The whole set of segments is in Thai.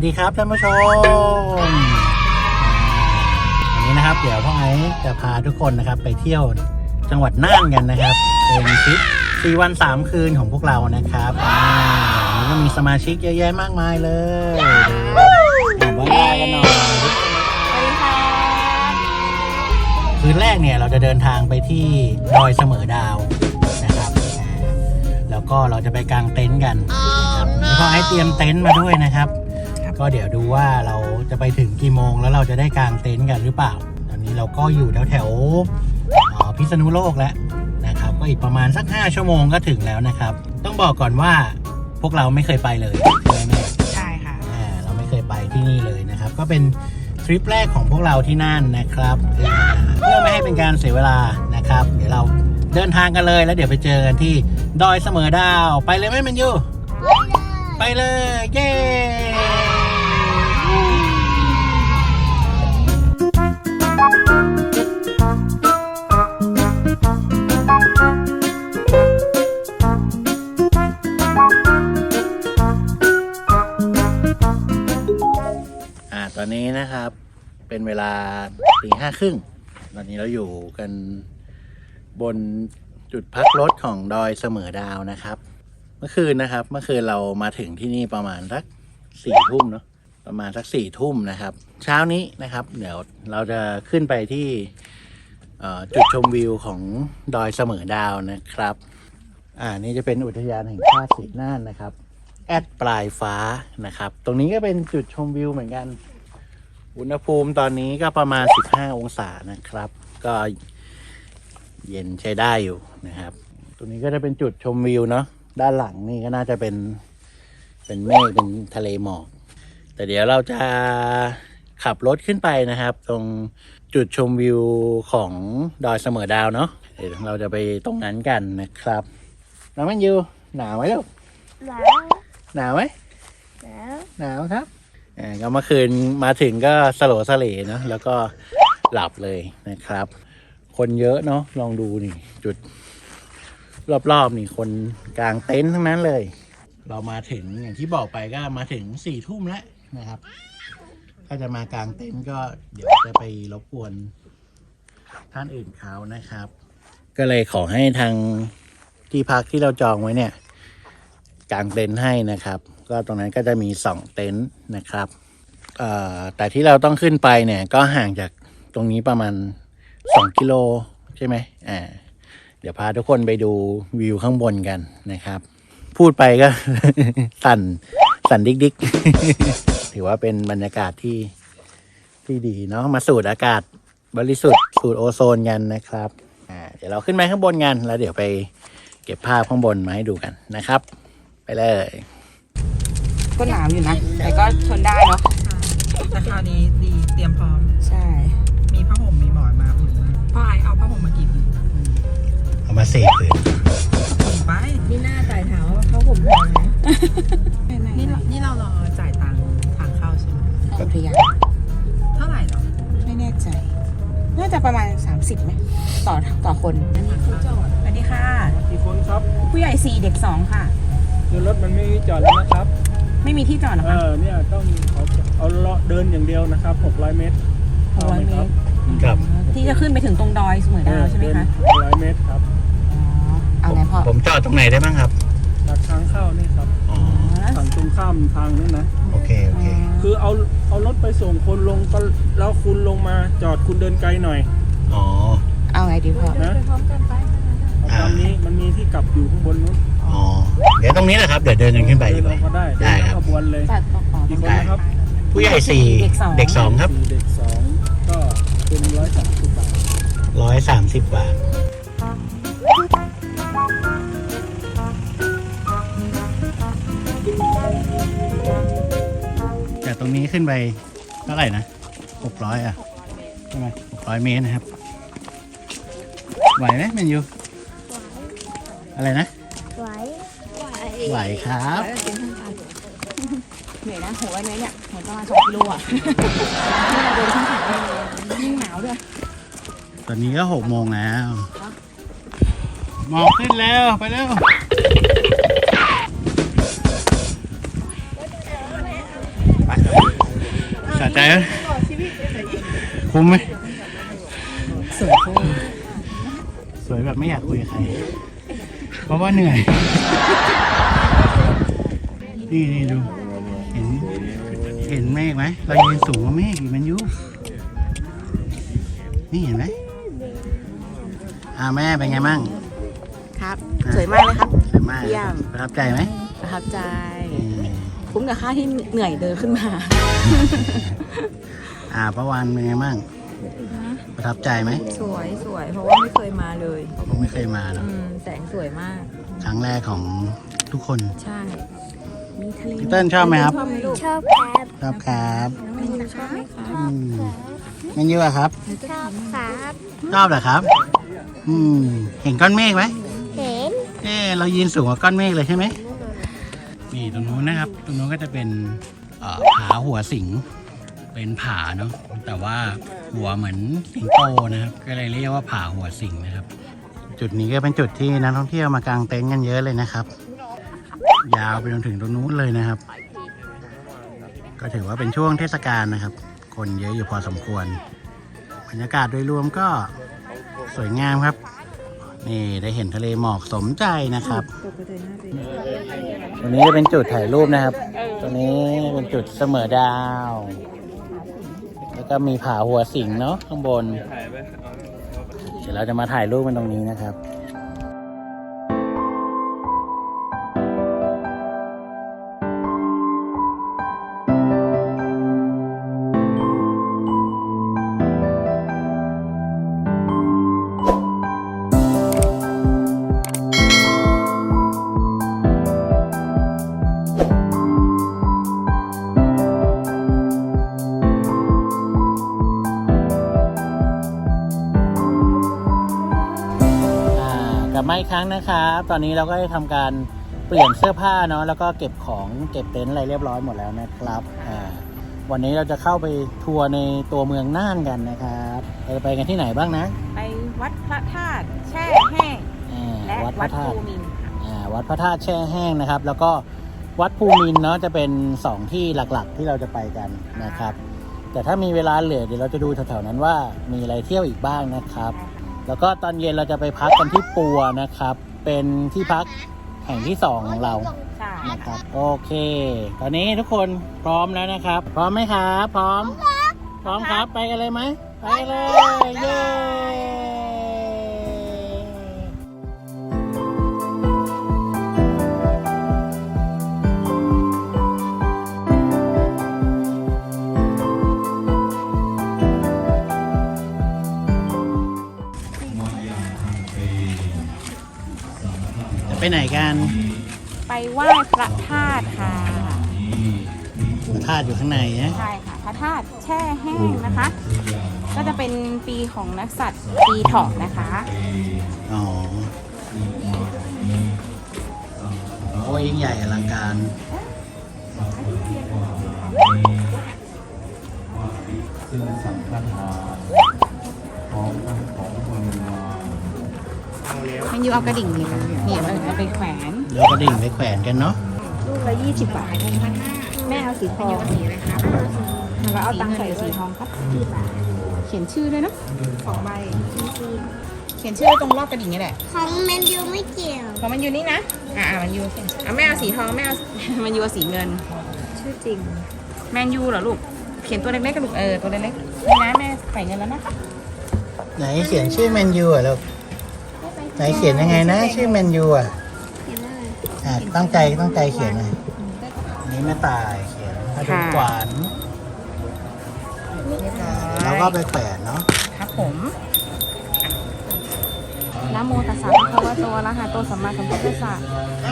วัสดีครับท่านผู้ชมวันนี้นะครับ เดี๋ยวพ่อไอ้จะพาทุกคนนะครับ ไปเที่ยวจังหวัดน่านกันนะครับเป็นทริป4วัน3คืนของพวกเรานะครับอ่าวันนี้ก็มีสมาชิกเยอะแยะมากมายเลยดูบอกว่ากันหน่อยสวัสดีครับคืนแรกเนี่ยเราจะเดินทางไปที่ดอยเสมอดาวนะครับอ่าแล้วก็เราจะไปกางเต็นท์กันนะครับแล้วก็ไอ้เตรียมเต็นท์มาด้วยนะครับ ก็เดี๋ยวดูว่าเราจะไปถึงกี่โมงแล้วเราจะได้กางเต็นท์กันหรือเปล่า ตอนนี้เราก็อยู่แถวแถวๆเอ่อพิษณุโลกแล้วนะครับ ก็อีกประมาณสัก 5 ชั่วโมงก็ถึงแล้วนะครับ ต้องบอกก่อนว่าพวกเราไม่เคยไปเลยใช่ไหมแม่ใช่ค่ะอ่าเราไม่เคยไปที่นี่เลยนะครับ ก็เป็นทริปแรกของพวกเราที่นั่นนะครับอ่าเพื่อไม่ให้เป็นการเสียเวลานะครับ เดี๋ยวเราเดินทางกันเลยแล้วเดี๋ยวไปเจอกันที่ดอยเสมอดาว ไปเลยไหมแมันยูไปเลย เย้ อ่าตอนนี้นะครับเป็นเวลาตีห้าครึ่งตอนนี้เราอยู่กันบนจุดพักรถของดอยเสมอดาวนะครับ เมื่อคืนนะครับ เมื่อคืนเรามาถึงที่นี่ประมาณสักสี่ทุ่มเนาะประมาณสักสี่ทุ่มนะครับ เช้านี้นะครับ เดี๋ยวเราจะขึ้นไปที่จุดชมวิวของดอยเสมอดาวนะครับ อ่านี่จะเป็นอุทยานแห่งชาติสีน่านนะครับ แอดปลายฟ้านะครับ ตรงนี้ก็เป็นจุดชมวิวเหมือนกัน อุณหภูมิตอนนี้ก็ประมาณ 15 องศานะครับ ก็เย็นใช้ได้อยู่นะครับ ตรงนี้ก็จะเป็นจุดชมวิวเนาะด้านหลังนี่ก็น่าจะเป็นเป็นเมฆเป็นทะเลหมอกแต่เดี๋ยวเราจะขับรถขึ้นไปนะครับ ตรงจุดชมวิวของดอยเสมอดาวเนาะเดี๋ยวเราจะไปตรงนั้นกันนะครับน้องแมนยูหนาวไหมลูกแล้วหนาวไหมแล้วหนาวครับอ่า ก็เมื่อคืนมาถึงก็สโลสเลเนอะแล้วก็หลับเลยนะครับ คนเยอะเนาะลองดูนี่ จุด รอบๆนี่คนกลางเต็นท์ทั้งนั้นเลย เรามาถึงอย่างที่บอกไปก็มาถึงสี่ทุ่มแล้วนะครับ ถ้าจะมากลางเต็นท์ก็เดี๋ยวจะไปรบกวนท่านอื่นเขานะครับ ก็เลยขอให้ทางที่พักที่เราจองไว้เนี่ยกางเต็นท์ให้นะครับ ก็ตรงนั้นก็จะมีสองเต็นท์นะครับแต่ที่เราต้องขึ้นไปเนี่ยก็ห่างจากตรงนี้ประมาณสองกิโลใช่ไหมอ่าเดี๋ยวพาทุกคนไปดูวิวข้างบนกันนะครับ พูดไปก็ สั่นสั่นดิกดิกถือว่าเป็นบรรยากาศที่ที่ดีเนาะมาสูดอากาศบริสุทธิ์สูดโอโซนกันนะครับอ่าเดี๋ยวเราขึ้นไปข้างบนกันแล้วเดี๋ยวไปเก็บภาพข้างบนมาให้ดูกันนะครับ ไปเลย ก็หนาวอยู่นะ แต่ก็ทนได้เนาะราคราวนี้ดีเตรียมพร้อม ใช่ มีผ้าห่มมีหมอนมาอุ่นมากพ่อไอเอาผ้าห่มมากี่ผืนเอามาสี่ผืนอุ่นไปนี่หน้าไต่เท้าเขาผมแพงนะนี่เรานี่เรารอจ่ายตังค์ทางเข้าใช่ไหมอุทยานเท่าไหร่เหรอไม่แน่ใจ น่าจะประมาณ 30ไหมต่อต่อคนสวัสดีค่ะกี่คนครับ ผู้ใหญ่4เด็ก2ค่ะคือรถมันไม่มีจอดแล้วนะครับ ไม่มีที่จอดเหรอเอคะอเนี่ยต้องเขาเอาเลาะเดินอย่างเดียวนะครับ 600 เมตร600เมตรครับ ที่จะขึ้นไปถึงตรงดอยเสมอดาวใช่ไหมคะ600 เมตรครับอ๋อเอาไงพ่อผมจอดตรงไหนได้บ้างครับจากทางเข้านี่ครับอ๋อฝั่งตรงข้ามทางนี่นะ โอเค โอเค คือเอาเอารถไปส่งคนลงก็แล้วคุณลงมาจอดคุณเดินไกลหน่อยอ๋อ เอาไงดีพ่อ นะไปพร้อมกันไปเอาตามนี้มันมีที่กลับอยู่ข้างบนนู้น อ๋อเดี๋ยวตรงนี้แหละครับ เดี๋ยวเดินกันขึ้นไปดีเดินกว่าเอาก็ได้ได้เดินครับ ขบวนเลยตัดต่อต่อ กี่คนนะครับผู้ใหญ่สี่เด็กสอง เด็กสองครับสี่เด็กสองก็เป็นร้อยสามสิบบาทร้อยสามสิบบาท จากตรงนี้ขึ้นไปเท่าไหร่นะหกร้อยอะใช่ไหมหกร้อยเมตรนะครับ ไหวไหมแมนยูอะไรนะ ไหวไหวไหวครับเหนื่อยนะหัวไว้ไหมเนี่ยหัวประมาณสองกิโลอะนี่เราเดินขึ้นเขาเลยยิ่งหนาวด้วยตอนนี้ก็หกโมงแล้วหมอกขึ้นแล้วไปแล้วไปไปใจไหมคุ้มไหมสวยโคตรสวยแบบไม่อยากคุยกับใคร เพราะว่าเหนื่อย นี่นี่ดู เห็น เห็นเมฆไหมเรายืนสูงกว่าเมฆอีกมันอยุนี่เห็นไหมอ่าแม่เป็นไงมั่งครับ สวยมากเลยครับ สวยมากเยี่ยม ประทับใจไหมประทับใจอืมคุ้มกับค่าที่เหนื่อยเดินขึ้นมา อ่าประวันเป็นไงมั่งประทับใจไหม สวยสวยเพราะว่าไม่เคยมาเลยผมไม่เคยมาเนอะอืมแสงสวยมาก ครั้งแรกของทุกคน ใช่ มีทะเลพี่เติ้ลชอบไหมครับ ชอบไหมลูกชอบครับชอบครับน้องแมนยูชอบไหมคะอืมงั้นยูอะครับ ชอบครับชอบเหรอครับ อืม เห็นก้อนเมฆไหมเห็นเออเรายืนสูงกว่าก้อนเมฆเลยใช่ไหมนี่ตรงนู้นนะครับ ตรงนู้นก็จะเป็นเอ่อผาหัวสิง เป็นผาเนาะ แต่ว่าหัวเหมือนสิงโตนะครับ ก็เลยเรียกว่าผาหัวสิงนะครับ จุดนี้ก็เป็นจุดที่นักท่องเที่ยวมากางเต็นท์กันเยอะเลยนะครับ ยาวไปจนถึงตรงนู้นเลยนะครับ ก็ถือว่าเป็นช่วงเทศกาลนะครับ คนเยอะอยู่พอสมควร บรรยากาศโดยรวมก็สวยงามครับ นี่ได้เห็นทะเลหมอกสมใจนะครับตรงนี้จะเป็นจุดถ่ายรูปนะครับ ตรงนี้เป็นจุดเสมอดาว แล้วก็มีผาหัวสิงเนาะข้างบน เดี๋ยวเราจะมาถ่ายรูปกันตรงนี้นะครับ กลับมาอีกครั้งนะครับ ตอนนี้เราก็ได้ทำการเปลี่ยนเสื้อผ้าเนาะแล้วก็เก็บของเก็บเต็นท์อะไรเรียบร้อยหมดแล้วนะครับอ่าวันนี้เราจะเข้าไปทัวร์ในตัวเมืองน่านกันนะครับเราจะไปกันที่ไหนบ้างนะไปวัดพระธาตุแช่แห้งอ่าและวัดพวัระดธาภูตุ มินทร์ค่ะอ่าวัดพระธาตุแช่แห้งนะครับ แล้วก็วัดภูมินทร์เนาะจะเป็นสองที่หลักๆ ที่เราจะไปกันนะครับ แต่ถ้ามีเวลาเหลือเดี๋ยวเราจะดูแถวๆนั้นว่ามีอะไรเที่ยวอีกบ้างนะครับ แล้วก็ตอนเย็นเราจะไปพักกันที่ปัวนะครับ เป็นที่พักแห่งที่สองของเราใช่นะครับโอเค ตอนนี้ทุกคนพร้อมแล้วนะครับ พร้อมไหมครับพร้อม พร้อมครับไปกันเลยไหมไปเลยเย้ ไปไหนกันไปไหว้พระธาตุค่ะ พระธาตุอยู่ข้างในนะใช่ค่ะ พระธาตุแช่แห้งนะคะ ก็จะเป็นปีของนักสัตว์ปีเถาะนะคะ อ๋อ โอ้ยยิ่งใหญ่อลังการมัน อยู่เอากระดิ่งนี่ค่ะนี่เอาเอาไปแขวนเดี๋ยวกระดิ่งไปแขวนกันเนาะลูกละยี่สิบบาทแม่เอาสีทองแล้วเอาตังค์ใส่สีสีททอองงครับเขียนชื่อด้วยเนอะสองใบเขียนชื่อตรงรอบกระดิ่งนี่แหละของแมนยูไม่เกี่ยวเพราะมันอยู่นี่นะอ่ามันยูอะแม่เอาสีทองแม่เอามันยูเอาสีเงิน ชื่อจริง แมนยูเหรอลูกเขียนตัวเล็กๆกับลูกเออตัวเล็กๆนี่นะแม่ใส่เงินแล้วนะไหนเขียนชื่อแมนยูอะลูก ไหนเขียนยังไงนะ ชื่อแมนยูอะอะตั้งใจตั้งใจเขียนหน่อยอันนี้แม่ตายเขียนพระดุขวานแล้วก็ไปแขวนเนาะครับผมนะโมตัสสะภะคะวะโตอะระหะโตสัมมาสัมพุทธัสสะ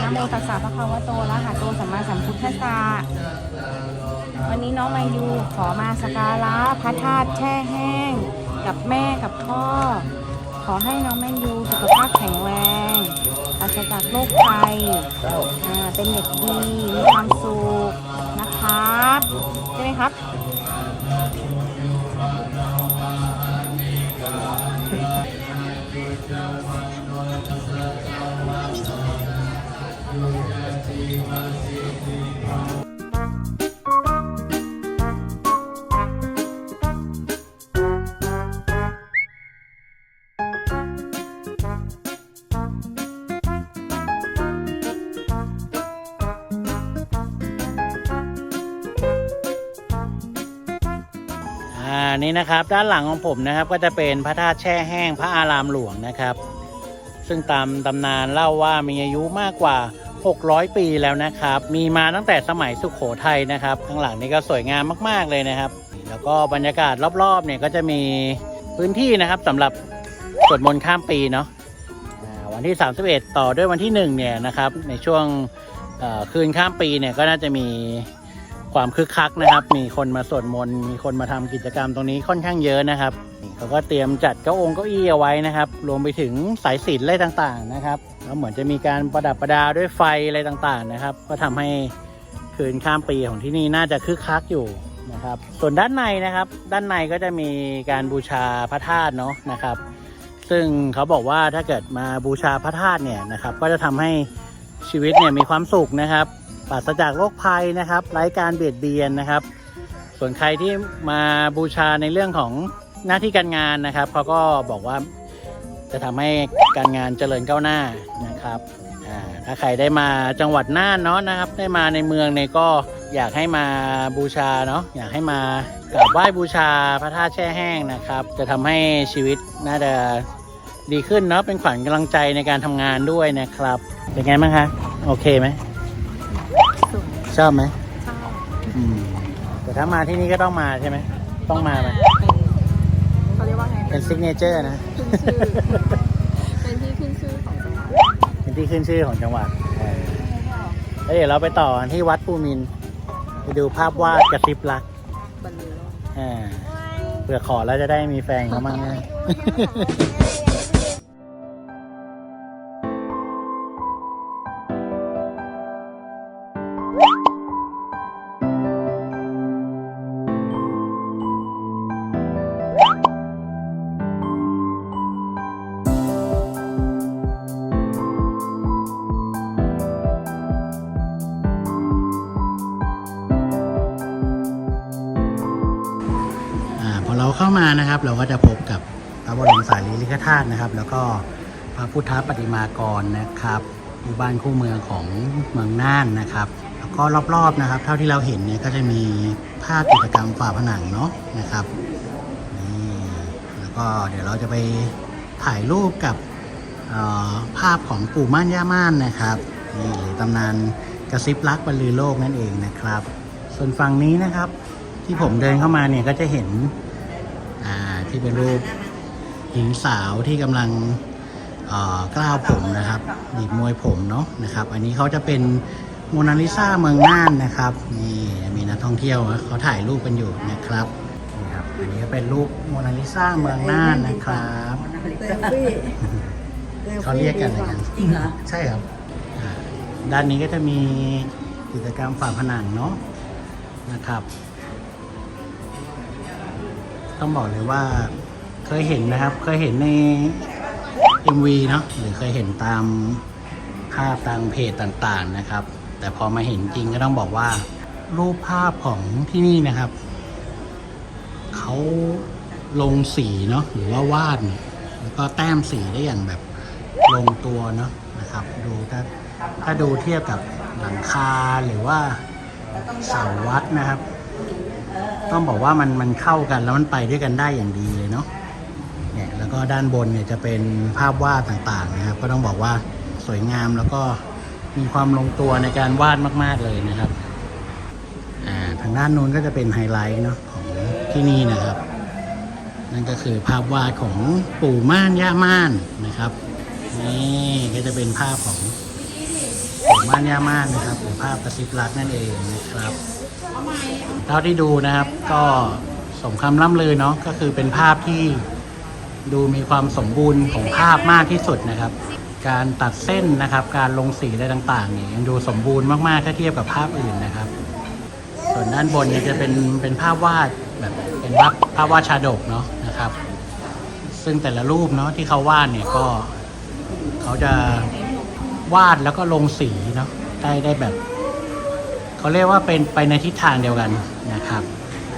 นะโมตัสสะภะคะวะโตอะระหะโตสัมมาสัมพุทธัสสะวันนี้น้องมายูขอมาสกการะพระธาตุแช่แห้ง กับแม่กับพ่อ ขอให้น้องแมนยูสุขภาพแข็งแรงปราศจากโรคภัยอ่าเป็นเด็กดี มีความสุขนะครับ ใช่ไหมครับ อ่านี่นะครับด้านหลังของผมนะครับก็จะเป็นพระธาตุแช่แห้งพระอารามหลวงนะครับ ซึ่งตามตำนานเล่าว่ามีอายุมากกว่า 600 ปีแล้วนะครับ มีมาตั้งแต่สมัยสุขโขทัยนะครับ ข้างหลังนี่ก็สวยงามมาก ๆเลยนะครับ แล้วก็บรรยากาศรอบๆเนี่ยก็จะมีพื้นที่นะครับสำหรับสวดมนต์ข้ามปีเนาะวันที่ 31 ต่อด้วยวันที่1เนี่ยนะครับในช่วงคืนข้ามปีเนี่ยก็น่าจะมี ความคึกคักนะครับ มีคนมาสวดมนต์มีคนมาทำกิจกรรมตรงนี้ค่อนข้างเยอะนะครับเขาก็เตรียมจัดเก้าองค์เก้าอี้เอาไว้นะครับ รวมไปถึงสายสิญจนอะไรต่างๆนะครับแล้วเหมือนจะมีการประดับประดาด้วยไฟอะไรต่างๆนะครับ ก็ทำให้คืนข้ามปีของที่นี่น่าจะคึกคักอยู่นะครับ ส่วนด้านในนะครับ ด้านในก็จะมีการบูชาพระธาตุเนาะนะครับ ซึ่งเขาบอกว่าถ้าเกิดมาบูชาพระธาตุเนี่ยนะครับ ก็จะทำให้ชีวิตเนี่ยมีความสุขนะครับ ปราศจากโรคภัยนะครับไร้การเบียดเบียนนะครับ ส่วนใครที่มาบูชาในเรื่องของหน้าที่การงานนะครับเขาก็บอกว่าจะทำให้การงานเจริญก้าวหน้านะครับถ้าใครได้มาจังหวัดน่านเนาะนะครับ ได้มาในเมืองเนี่ยก็อยากให้มาบูชาเนาะอยากให้มากราบไหว้บูชาพระธาตุแช่แห้งนะครับ จะทำให้ชีวิตน่าจะดีขึ้นเนาะเป็นขวัญกำลังใจในการทำงานด้วยนะครับ เป็นไงบ้างคะ โอเคไหม ชอบไหมชอบแต่ถ้ามาที่นี่ก็ต้องมาใช่ไหม ต้องมาไหมเขาเรียกว่าไงเป็นซิกเนเจอร์นะเป็นที่ขึ้นชื่อของจังหวัดเป็นที่ขึ้นชื่อของจังหวัดเออแล้วเดี๋ยวเราไปต่อกันที่วัดภูมินทร์ไปดูภาพวาดกระซิบรักบรรลุโลกอ่าเผื่อขอแล้วจะได้มีแฟนเขามั่งนะาเข้ามานะครับ เราก็จะพบกับพระบรมสารีริกธาตุนะครับ แล้วก็พระพุทธปฏิมากรนะครับอยู่บ้านคู่เมืองของเมืองน่านนะครับ แล้วก็รอบๆนะครับ เท่าที่เราเห็นเนี่ยก็จะมีภาพกิจกรรมฝาผนังเนาะนะครับนี่แล้วก็เดี๋ยวเราจะไปถ่ายรูปกับภาพของปู่ม่านย่าม่านนะครับนี่หรือตำนานกระซิบรักบรรลือโลกนั่นเองนะครับ ส่วนฝั่งนี้นะครับที่ผมเดินเข้ามาเนี่ยก็จะเห็น ที่เป็นรูปหญิงสาวที่กำลังเอ่อกล้าวผมนะครับบีบมวยผมเนาะนะครับ อันนี้เขาจะเป็นโมนาลิซาเมืองน่านนะครับนี่มีนักท่องเที่ยวเขาถ่ายรูปกันอยู่นะครับนี่ครับอันนี้ก็เป็นรูปโมนาลิซาเมืองน่านนะครับเขาเรียกกันอะไรกันจริงเหรอใช่ครับอ่าด้านนี้ก็จะมีกิจกรรมฝาผนังเนาะนะครับ ต้องบอกเลยว่าเคยเห็นนะครับ เคยเห็นใน MV เนาะหรือเคยเห็นตามภาพตามเพจต่างๆนะครับ แต่พอมาเห็นจริงก็ต้องบอกว่า รูปภาพของที่นี่นะครับเขาลงสีเนาะหรือว่าวาดแล้วก็แต้มสีได้อย่างแบบลงตัวเนาะนะครับ ดูถ้าถ้าดูเทียบกับหลังคาหรือว่าเสาวัดนะครับ ต้องบอกว่ามันมันเข้ากันแล้วมันไปด้วยกันได้อย่างดีเลยเนาะเนี่ยแล้วก็ด้านบนเนี่ยจะเป็นภาพวาดต่างๆนะครับ ก็ต้องบอกว่าสวยงามแล้วก็มีความลงตัวในการวาดมาก ๆเลยนะครับอ่าทางด้านนู้นก็จะเป็นไฮไลท์เนาะของที่นี่นะครับ นั่นก็คือภาพวาดของปู่ม่านย่าม่านนะครับนี่ก็จะเป็นภาพของ ม่านย่าม่านนะครับหรือภาพกระซิบรักนั่นเองนะครับเท่าที่ดูนะครับ ก็สมคำล่ำลือเนาะก็คือเป็นภาพที่ดูมีความสมบูรณ์ของภาพมากที่สุดนะครับ การตัดเส้นนะครับ การลงสีอะไรต่างๆเนี่ยยังดูสมบูรณ์มากๆถ้าเทียบกับภาพอื่นนะครับ ส่วนด้านบนเนี่ยจะเป็นเป็นภาพวาดแบบเป็นภาพภาพวาดชาดกเนาะนะครับ ซึ่งแต่ละรูปเนาะที่เขาวาดเนี่ยก็เขาจะ วาดแล้วก็ลงสีเนาะได้ได้แบบเขาเรียกว่าเป็นไปในทิศทางเดียวกันนะครับ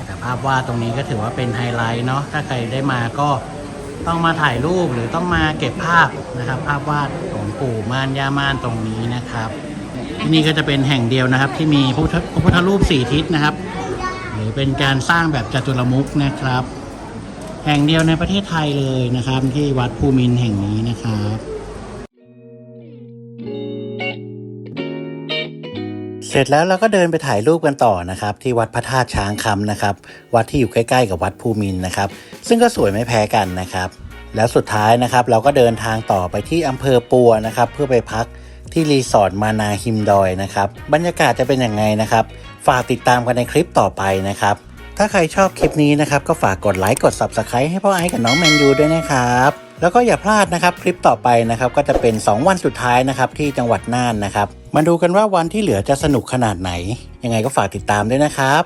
แต่ภาพวาดตรงนี้ก็ถือว่าเป็นไฮไลท์เนาะถ้าใครได้มาก็ต้องมาถ่ายรูปหรือต้องมาเก็บภาพนะครับ ภาพวาดของปู่ม่านย่าม่านตรงนี้นะครับที่นี่ก็จะเป็นแห่งเดียวนะครับ ที่มีพระพุทธรูปสี่ทิศนะครับ หรือเป็นการสร้างแบบจัตุรมุขนะครับ แห่งเดียวในประเทศไทยเลยนะครับ ที่วัดภูมินแห่งนี้นะครับ เสร็จแล้วเราก็เดินไปถ่ายรูปกันต่อนะครับ ที่วัดพระธาตุช้างคำนะครับ วัดที่อยู่ใกล้ๆกับวัดภูมินนะครับ ซึ่งก็สวยไม่แพ้กันนะครับ แล้วสุดท้ายนะครับ เราก็เดินทางต่อไปที่อำเภอปัวนะครับ เพื่อไปพักที่รีสอร์ทมานาฮิมดอยนะครับ บรรยากาศจะเป็นยังไงนะครับ ฝากติดตามกันในคลิปต่อไปนะครับ ถ้าใครชอบคลิปนี้นะครับ ก็ฝากกดไลค์กด Subscribe ให้พ่อไอ้กับน้องแมนยูด้วยนะครับแล้วก็อย่าพลาดนะครับคลิปต่อไปนะครับก็จะเป็น 2 วันสุดท้ายนะครับที่จังหวัดน่านนะครับ มาดูกันว่าวันที่เหลือจะสนุกขนาดไหน ยังไงก็ฝากติดตามด้วยนะครับ